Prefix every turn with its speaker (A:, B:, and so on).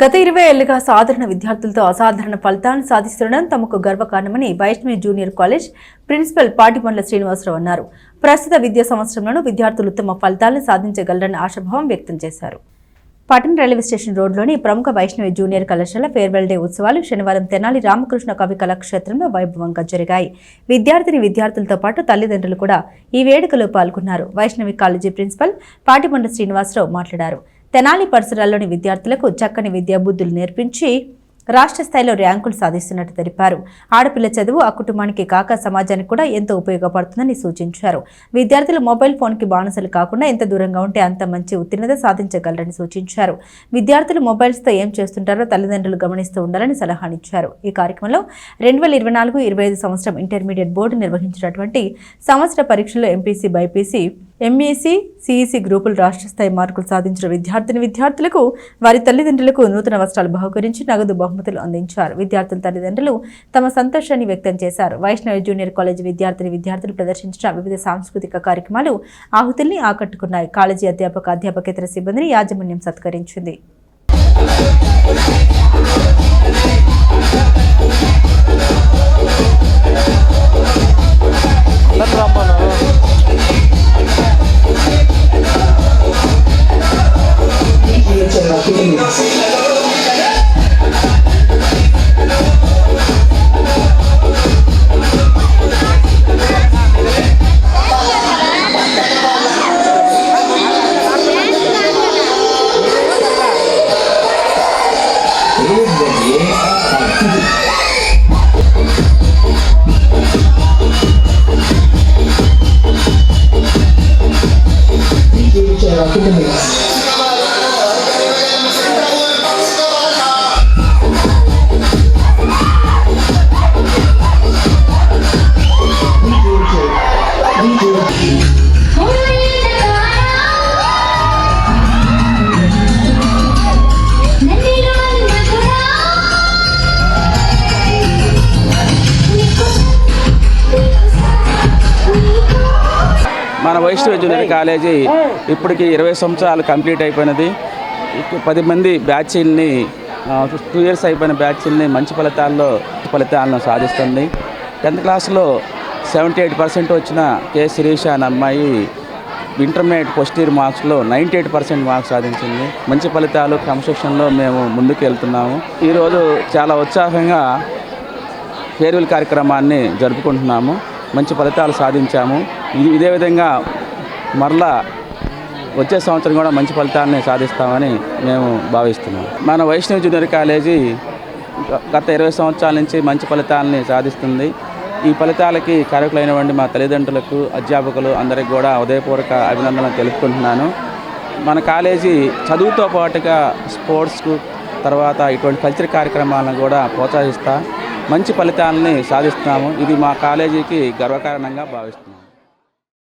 A: గత ఇరవై ఏళ్ళుగా సాధారణ విద్యార్థులతో అసాధారణ ఫలితాలను సాధిస్తుండడం తమకు గర్వకారణమని Vaishnavi junior college principal Patipandla Srinivasarao అన్నారు. ప్రస్తుత విద్యా సంవత్సరంలోనూ విద్యార్థులు ఉత్తమ ఫలితాలను సాధించగలరని ఆశాభావం వ్యక్తం చేశారు. పట్టణ రైల్వే స్టేషన్ రోడ్లోని ప్రముఖ వైష్ణవి జూనియర్ కళాశాల ఫేర్వెల్ డే ఉత్సవాలు శనివారం తెనాలి రామకృష్ణ కవి కళాక్షేత్రంలో వైభవంగా జరిగాయి. విద్యార్థిని విద్యార్థులతో పాటు తల్లిదండ్రులు కూడా ఈ వేడుకలో పాల్గొన్నారు. వైష్ణవి కాలేజీ ప్రిన్సిపల్ పాటిబండ శ్రీనివాసరావు మాట్లాడారు. తెనాలి పరిసరాల్లోని విద్యార్థులకు చక్కని విద్యాబుద్ధులు నేర్పించి రాష్ట్ర స్థాయిలో ర్యాంకులు సాధిస్తున్నట్టు తెలిపారు. ఆడపిల్ల చదువు ఆ కుటుంబానికి కాక సమాజానికి కూడా ఎంతో ఉపయోగపడుతుందని సూచించారు. విద్యార్థులు మొబైల్ ఫోన్కి బానిసలు కాకుండా ఎంత దూరంగా ఉంటే అంత మంచి ఉత్తీర్ణత సాధించగలరని సూచించారు. విద్యార్థులు మొబైల్స్తో ఏం చేస్తుంటారో తల్లిదండ్రులు గమనిస్తూ ఉండాలని సలహానిచ్చారు ఈ కార్యక్రమంలో రెండు వేల ఇరవై నాలుగు ఇరవై ఐదు సంవత్సరం ఇంటర్మీడియట్ బోర్డు నిర్వహించినటువంటి సంవత్సర పరీక్షల్లో ఎంపీసీ బైపీసీ ఎంఈసీ సిఈసి గ్రూపులు రాష్ట్ర స్థాయి మార్కులు సాధించిన విద్యార్థిని విద్యార్థులకు వారి తల్లిదండ్రులకు నూతన వస్త్రాలు బహుకరించి నగదు బహుమతులు అందించారు. విద్యార్థుల తల్లిదండ్రులు తమ సంతోషాన్ని వ్యక్తం చేశారు. వైష్ణవి జూనియర్ కాలేజ్ విద్యార్థిని విద్యార్థులు ప్రదర్శించిన వివిధ సాంస్కృతిక కార్యక్రమాలు ఆహుతుల్ని ఆకట్టుకున్నాయి. కాలేజీ అధ్యాపక అధ్యాపకేతర సిబ్బందిని యాజమాన్యం సత్కరించింది. 開けてもいいです。
B: మన వైష్ణవ జూనియర్ కాలేజీ ఇప్పటికి ఇరవై సంవత్సరాలు కంప్లీట్ అయిపోయినది. పది మంది బ్యాచ్ల్ని టూ ఇయర్స్ అయిపోయిన బ్యాచ్ల్ని మంచి ఫలితాల్లో ఫలితాలను సాధిస్తుంది. టెన్త్ క్లాస్లో సెవెంటీ ఎయిట్ పర్సెంట్ వచ్చిన కె శిరీష అనే అమ్మాయి ఇంటర్మీడియట్ ఫస్ట్ ఇయర్ మార్క్స్లో నైంటీ ఎయిట్ పర్సెంట్ మార్క్స్ సాధించింది. మంచి ఫలితాలు క్రమశిక్షణలో మేము ముందుకు వెళ్తున్నాము ఈరోజు చాలా ఉత్సాహంగా ఫేర్వెల్ కార్యక్రమాన్ని జరుపుకుంటున్నాము. మంచి ఫలితాలు సాధించాము. ఇది ఇదే విధంగా మరలా వచ్చే సంవత్సరం కూడా మంచి ఫలితాలని సాధిస్తామని మేము భావిస్తున్నాం. మన వైష్ణవ జూనియర్ కాలేజీ గత ఇరవై సంవత్సరాల నుంచి మంచి ఫలితాలని సాధిస్తుంది. ఈ ఫలితాలకి కారకులైనటువంటి మా తల్లిదండ్రులకు అధ్యాపకులు అందరికి కూడా ఉదయపూర్వక అభినందనలు తెలుపుకుంటున్నాను. మన కాలేజీ చదువుతో పాటుగా స్పోర్ట్స్కు తర్వాత ఇటువంటి కల్చర్ కార్యక్రమాలను కూడా ప్రోత్సహిస్తా మంచి ఫలితాలని సాధిస్తున్నాము. ఇది మా కాలేజీకి గర్వకారణంగా భావిస్తున్నాము